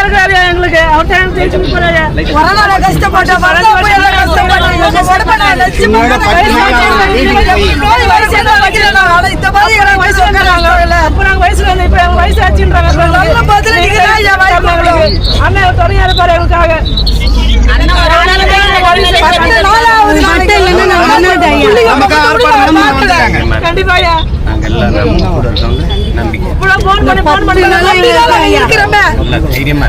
இருக்காரு எங்களுக்கு அவர் கஷ்டப்பட்ட இந்த மாதிரி வயசு அப்ப நாங்க வயசுல இருந்து இப்ப வயசு ஆச்சுன்றாங்க நல்ல பதில் அண்ணன் துணையா இருப்பாரு எங்களுக்காக கண்டிப்பாயா நாங்க எல்லாரும் கூட இருக்கவங்க நம்பிக்கை. தைரியமா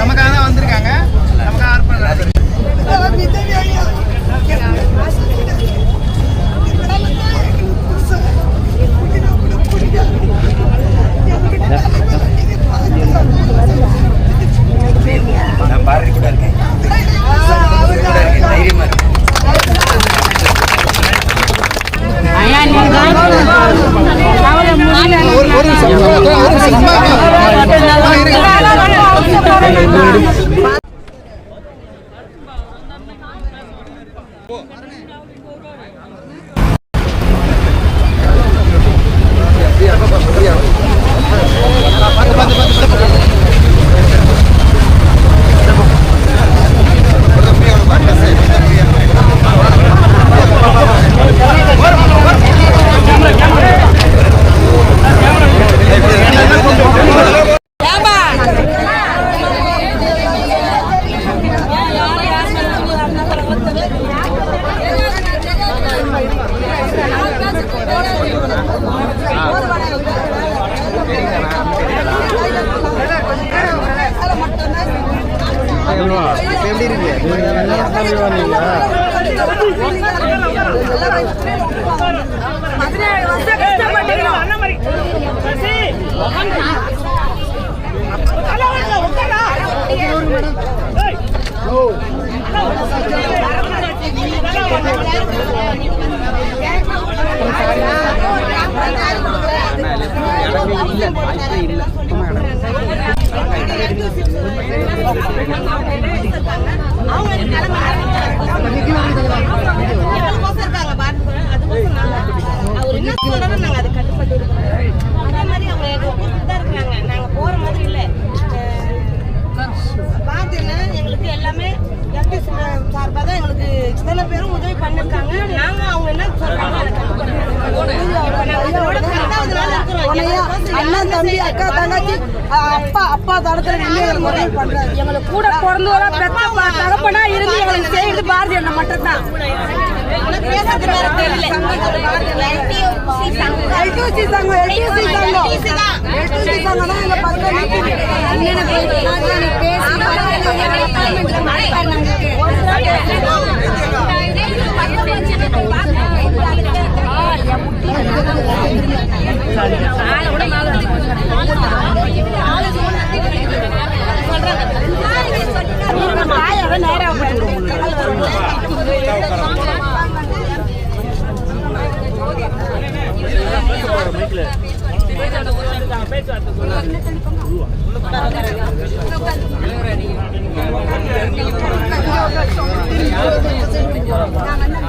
நமக்காக தான் வந்திருக்காங்க. நமக்காக நடந்து நான் பாரதி கூட இருக்கேன். கூட இருக்கேன் தைரியமா இருக்கு ஒரு ஒரு நிமிஷம் ஒரு நிமிஷம் அம்மா, அம்மா. அம்மா, இருங்க. பதினேழு வருஷம் கஷ்டப்பட்டுக்கிறோம் அவர் என்ன சொல்றாரோ நாங்க அதை கட்டுப்பட்டு இருக்கோம் அதே மாதிரி அவங்க எங்க கூப்பிட்டு தான் இருக்கிறாங்க நாங்க போற மாதிரி இல்ல பார்த்தீங்கன்னா எங்களுக்கு எல்லாமே எம்பி சார்பாக தான் எங்களுக்கு இத்தனை பேரும் உதவி பண்ணிருக்காங்க நாங்க அவங்க என்ன சொல்றாங்க அண்ணன் தம்பி அக்கா தங்கச்சி அஹ், அப்பா அப்பா தடத்துல நின்று எங்களுக்கு உதவி பண்றாரு எங்களுக்கு கூட பிறந்தவரா பெத்த பா- தகப்பனா இருந்து எங்களுக்கு செய்யறது பாரதி அண்ணன் மட்டும் தான் உனக்கு பேசுறது வேற தெரியல எல்டிசி சங்கம் எல்டிசி சங்கம் எல்டிசி சங்கம் தான் எங்க பக்கம் மைக்கில் நிக்குது. ஜியோ ரெஃபரன்ஸ்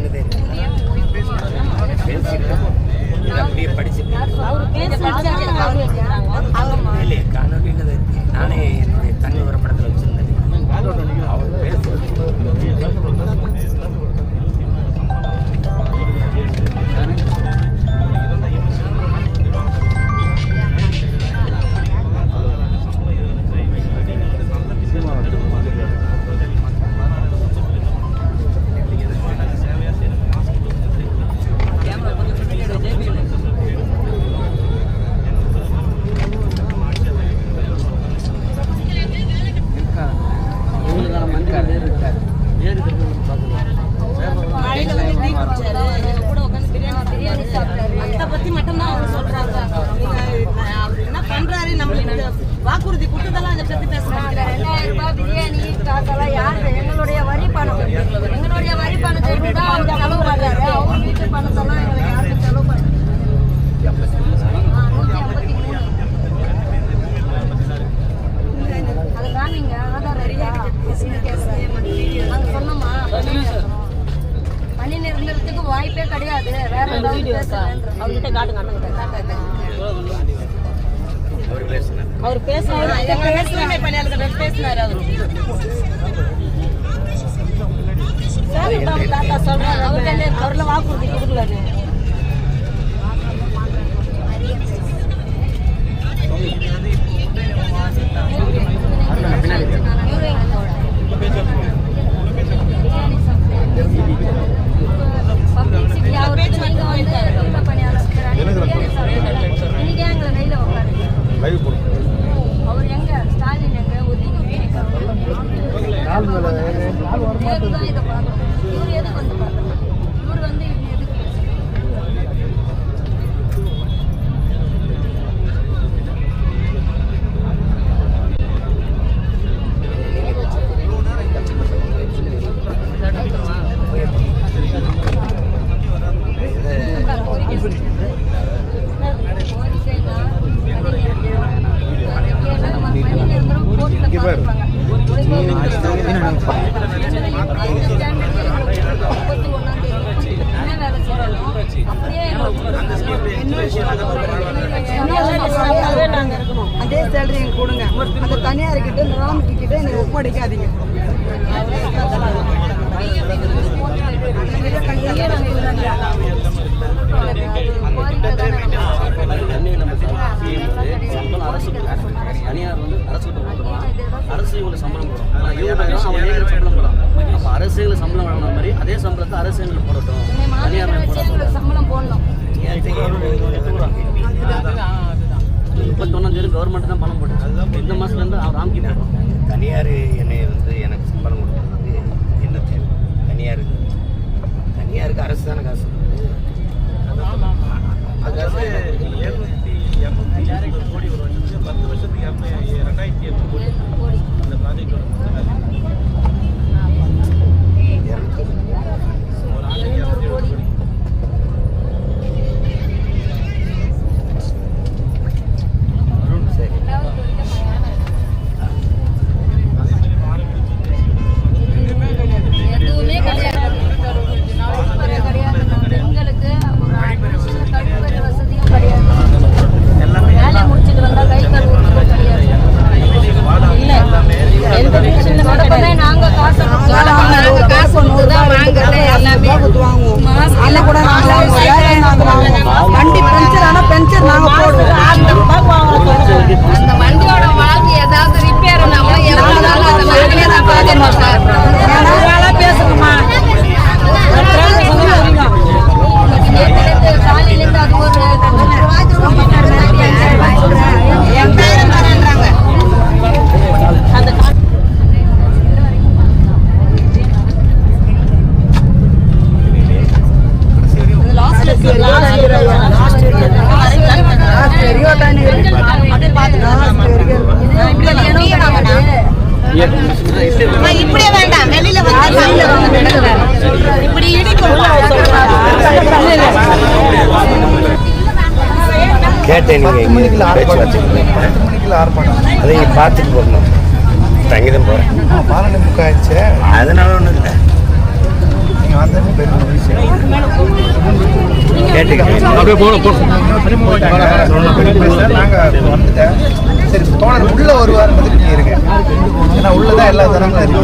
சின்னதே நானே என்னுடைய தண்ணி ஒரு படத்தில் வச்சிருந்தேன். அவர் பேசுறது பேசலன்ற காட்டுங்க அண்ணன் அவர் அவர் பேசினாரு எங்க பணியாளர் பேசினாரு சொல்றாரு அவர்கிட்ட அவர்ல ஸ்டாலின் எங்க? ஒதுக்கி தான் இதை பார்க்கணும். தனியார் கிட்ட ராமுக்கு கிட்ட எனக்கு ஒப்படைக்காதீங்க தனியார் வந்து அரசு அரசு இவங்களுக்கு சம்பளம் போடும் ஆனால் இவங்க சம்பளம் போடும் அப்போ அரசுகளுக்கு சம்பளம் வழங்கின மாதிரி அதே சம்பளத்தை அரசு எங்களுக்கு போடட்டும். தனியார் சம்பளம் போடணும் முப்பத்தொன்னாம் தேதி கவர்மெண்ட் தான் பணம் போட்டு இந்த மாதத்துலேருந்து அவர் போடுறோம் தனியார் என்னை வந்து எனக்கு சம்பளம் கொடுக்குறதுக்கு என்ன தேவை? தனியார் தனியாருக்கு அரசு தானே காசு கொடுக்குது. அது காசு சரி அதை இங்கே பார்த்துட்டு போகணும். தங்கி தான் போகிறேன் அதனால ஒன்றும் இல்லை. கேட்டுக்கிறேன் அப்படியே போகணும் நாங்க வந்துட்டேன். சரி தோழர் உள்ள நீங்க இருங்க. ஏன்னா உள்ளதான் எல்லா தரங்களும் இருக்கு.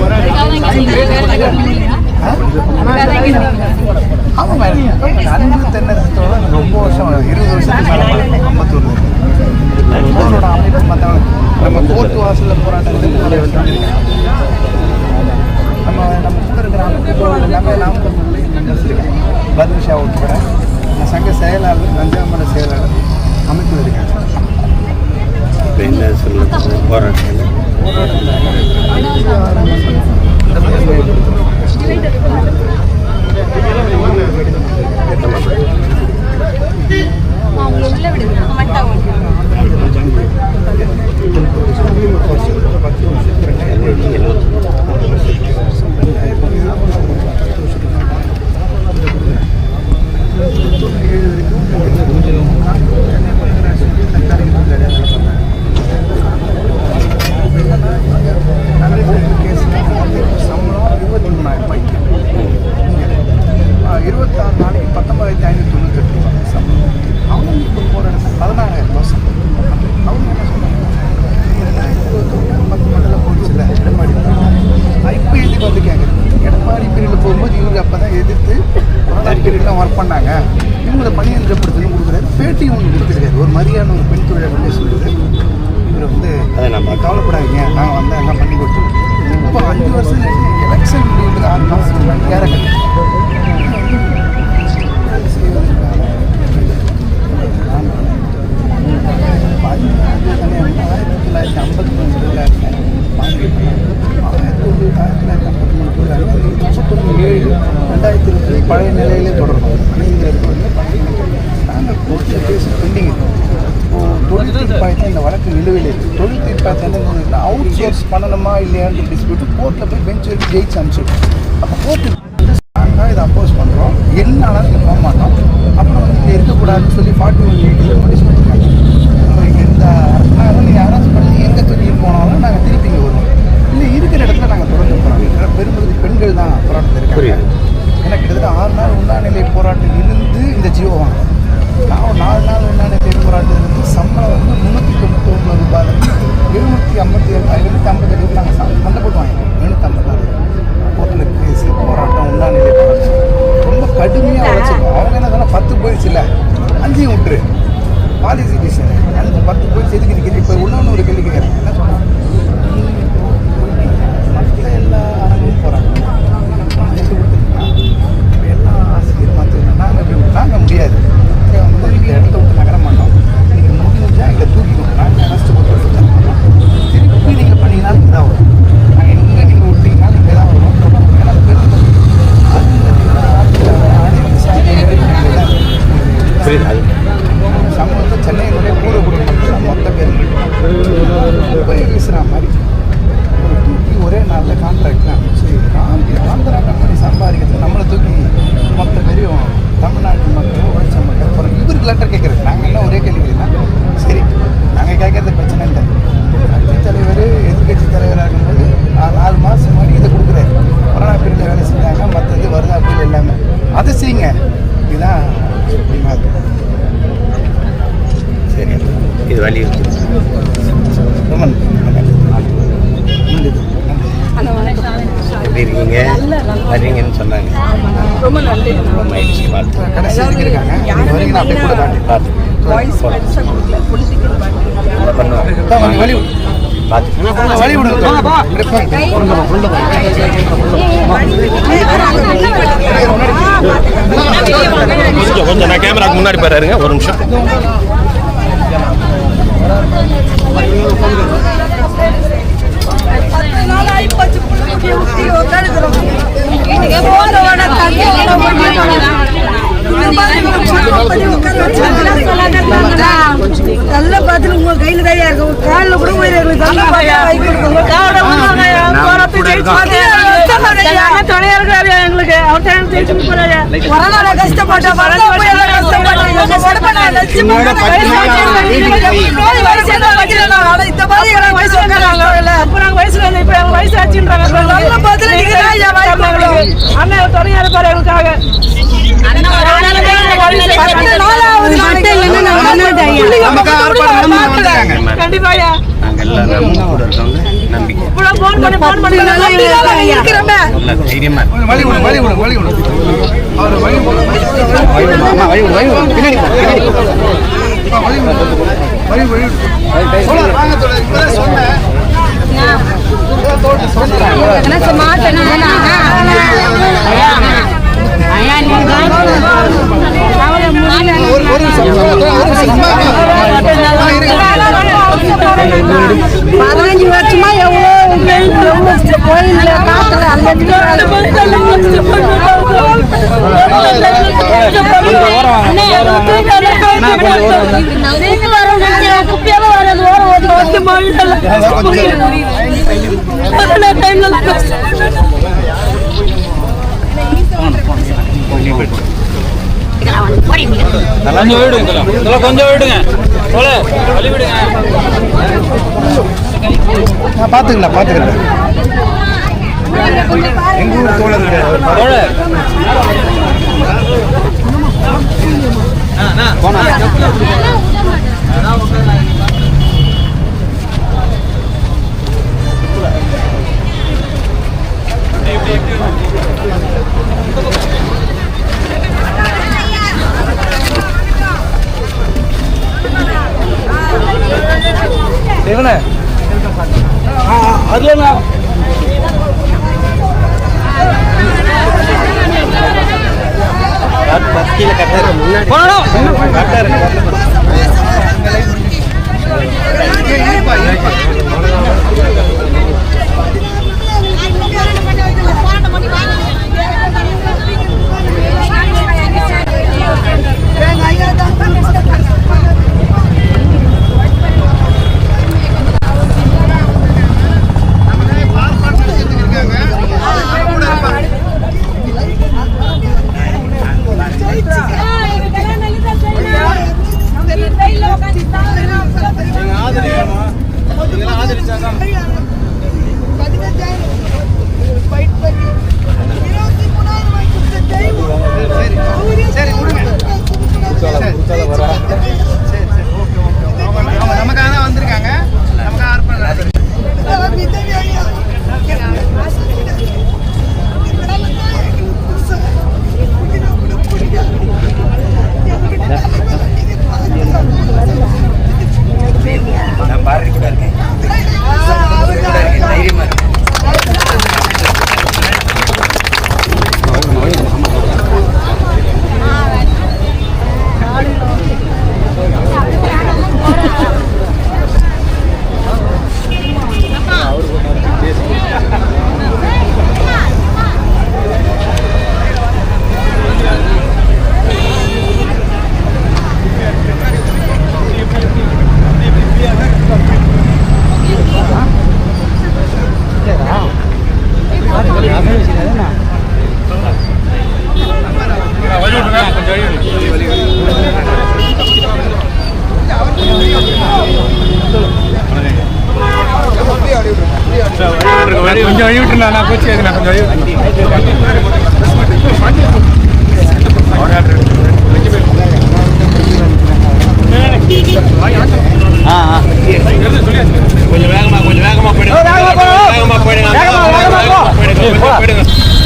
இவங்களை பணியன்றப்படுத்தணும் கொடுக்குறாரு. பேட்டி ஒன்று கொடுத்துருக்காரு. ஒரு மாதிரியான ஒரு பெண் தொழிலாளர்களே சொல்லுது இவரை வந்து அதை நம்ம கவலைப்படாதீங்க. நான் வந்து எல்லாம் பண்ணி கொடுத்துருவோம் இப்போ அஞ்சு வருஷம் எலெக்ஷன் முடிவுக்கு ஆறு மாதம் யாரை ஆயிரத்தி தொள்ளாயிரத்தி ஐம்பத்தி ஒன்பதில் வாங்கி ஐந்து ஆயிரத்தி தொள்ளாயிரத்தி ஐம்பத்தி மூணு முப்பத்தொன்று ஏழு ரெண்டாயிரத்தி இருபத்தி பழைய நிலையிலே தொடரணும் அணைங்கிறது வந்து நாங்கள் கோர்ட்டில் பேசி பெண்டிங் தொழில் தீர்ப்பாயத்தில் இந்த வழக்கு நிலுவையில் இருக்குது தொழில் தீர்ப்பாயத்தில் என்ன இருந்ததுன்னா அவுட் சோர்ஸ் பண்ணணுமா இல்லையான்னு டிஸ்பியூட் கோர்ட்டில் போய் பெஞ்ச் வச்சு ஜெயிச்சு அனுப்பிச்சிடும் அப்போ கோர்ட்டு நாங்கள் இதை அப்போஸ் பண்ணுறோம் என்ன ஆனாலும் இங்கே போக மாட்டோம் அப்புறம் வந்து இங்கே இருக்கக்கூடாதுன்னு சொல்லி ஃபார்ட்டி ஒன் எயிட்டில் நோட்டீஸ் கொடுத்துருக்காங்க நம்ம எந்த யாரும் வந்து அரெஸ்ட் பண்ணி எங்கே தூக்கிட்டு போனாலும் நாங்கள் திருப்பி இங்கே வருவோம் இல்லை இருக்கிற இடத்துல நாங்கள் தொடர்ந்து போகிறோம் பெரும்பகுதி போராட்டத்தில் இருக்காங்க ஏன்னா கிட்டத்தட்ட ஆறு நாள் உண்ணாநிலை போராட்டம் இருந்து இந்த ஜியோ வாங்கினோம். நான் நாலு நாள் உண்ணாநிலை போராட்டம் இருந்து சம்பளம் வந்து முந்நூற்றி தொண்ணூற்றி ஒன்பது ரூபாய் எழுநூற்றி ஐம்பத்தி ஏழு எழுநூற்றி ஐம்பத்தெட்டு நாங்கள் சண்டை போட்டு வாங்கினோம். எழுநூற்றி ஐம்பத்தாறு கோர்ட்டில் கேஸு போராட்டம் உண்ணாநிலை போராட்டம். ரொம்ப கடுமையாக உழைச்சிருக்கோம். அவங்க என்ன சொன்னால் பத்து போயிடுச்சு இல்லை அஞ்சையும் விட்டுரு. பாலிசி டிசிஷன் அஞ்சு பத்து போயிடுச்சு எதுக்கு நிற்கிறேன் இப்போ இன்னொன்று ஒரு கேள்வி கேட்குறேன் என்ன சொன்னால் மற்ற எல்லா அரங்கும் போகிறாங்க எல்லா ஆசிரியர் மற்ற நாங்கள் எப்படி நாங்கள் முடியாது இங்க வந்து இந்த இடத்த விட்டு நகர மாட்டோம் நீங்கள் முடிஞ்சால் இங்கே தூக்கிக்கணும் நாங்கள் அரெஸ்ட் போட்டு திருப்பி நீங்கள் பண்ணிங்கனாலும் இங்கே தான் வரும் நாங்கள் எங்கே நீங்கள் விட்டீங்கனாலும் இங்கே தான் வரும் ஏன்னா பெருமை புரியுது அது சமூகத்தை சென்னையினுடைய பூர்வ குடிமக்கள் மொத்த பேர் போய் வீசுகிற மாதிரி ஒரு தூக்கி ஒரே நாளில் கான்ட்ராக்டில் அமைச்சு ஆந்திர ஆந்திரா கம்பெனி சம்பாதிக்கிறது நம்மளை தூக்கி மொத்த பேரையும் தமிழ்நாட்டு மக்களும் உழைச்ச மக்கள் அப்புறம் இவருக்கு லெட்டர் கேட்குறது நாங்கள் எல்லாம் ஒரே கேள்வி தான் சரி நாங்கள் கேட்கறது பிரச்சனை இல்லை கட்சி தலைவர் எதிர்கட்சி தலைவராக இருக்கும்போது நா- நாலு மாதம் முன்னாடி இதை கொடுக்குறாரு கொரோனா பீரியடில் வேலை செஞ்சாங்க மற்றது வருதா அப்படி எல்லாமே அதை செய்யுங்க இதுதான் சுப்ரீமாக சரி இது வலியுறுத்தி ரொம்ப நன்றி. நன்றி. எப்படி இருக்கீங்க வர்றீங்கன்னு சொன்னாங்க ரொம்ப நன்றி ரொம்ப மகிழ்ச்சி வாழ்த்து கடைசி இதுக்கு இருக்காங்க நீங்க வரீங்கன்னா அப்படியே கூட காட்டு பார்த்து வாய்ஸ் பெருசாக கொடுக்கல பொலிட்டிக்கல் பார்ட்டி பண்ணுவாங்க அதான் கொஞ்சம் வழி விடு. பார்த்து வழி விடுங்க கொஞ்சம் நான் கேமராக்கு முன்னாடி போயிடுறேங்க ஒரு நிமிஷம். உட்காந்துக்கிறோம் நல்ல பதில் உங்க கையில தான் இருக்கு உங்க கால்ல கூட பாயா துணையா இருக்காரு எங்களுக்கு அவர் கொரோனால கஷ்டப்பட்ட இந்த மாதிரி எல்லாம் வயசு அப்ப நாங்க வயசுல இல்லை இப்ப எங்க வயசு ஆச்சுன்றாங்க நல்ல பதில் நீங்க தான் வாங்கி கொடுக்கணும் அண்ணன் துணையா இருப்பாரு எங்களுக்காக பத்து இவ்வளவு போன் பண்ணி போன் பண்ணி இருக்கிறோமே தைரியமா. வழி விடு வழி விடு வழி விடு. அவர் வழி விடு வழி விடு. அம்மா, வழி விடு வழி விடு பின்னாடி வழி விடு வழி விடு, சொல்ல வாங்க சொல்ல இப்பதான் சொன்னேன். இப்பதான் தோட்டு சொல்றேன் ஒரு ஒரு நிமிஷம் ஒரு நிமிஷம் அம்மா, அம்மா, இருங்க. பதினஞ்சு வருஷமா எவ்வளவு கோயில்ல காத்துல கொஞ்சம் விடுங்க இதெல்லாம் கொஞ்சம் விடுங்க போல வழி விடுங்க நான் பார்த்துக்கலாம் பார்த்துக்கிறேன் எங்கள் ஊர் தோழர் தோழர் இவனே. கீழே கட்டாரு முன்னாடி.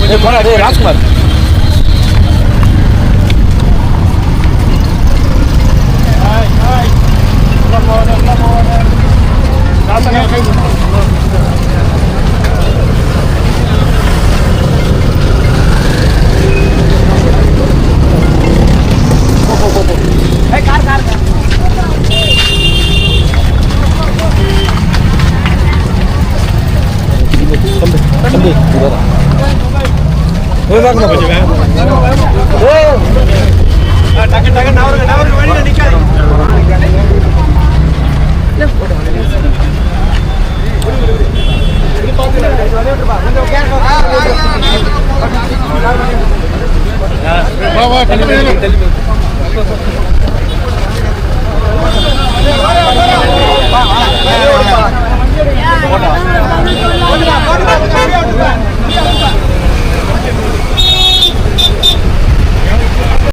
போயிடுங்க ராஜ்குமார் கொஞ்சம் வேகமா டக்கு டக்கு நவருங்க நவருங்க வழியில் நிற்காது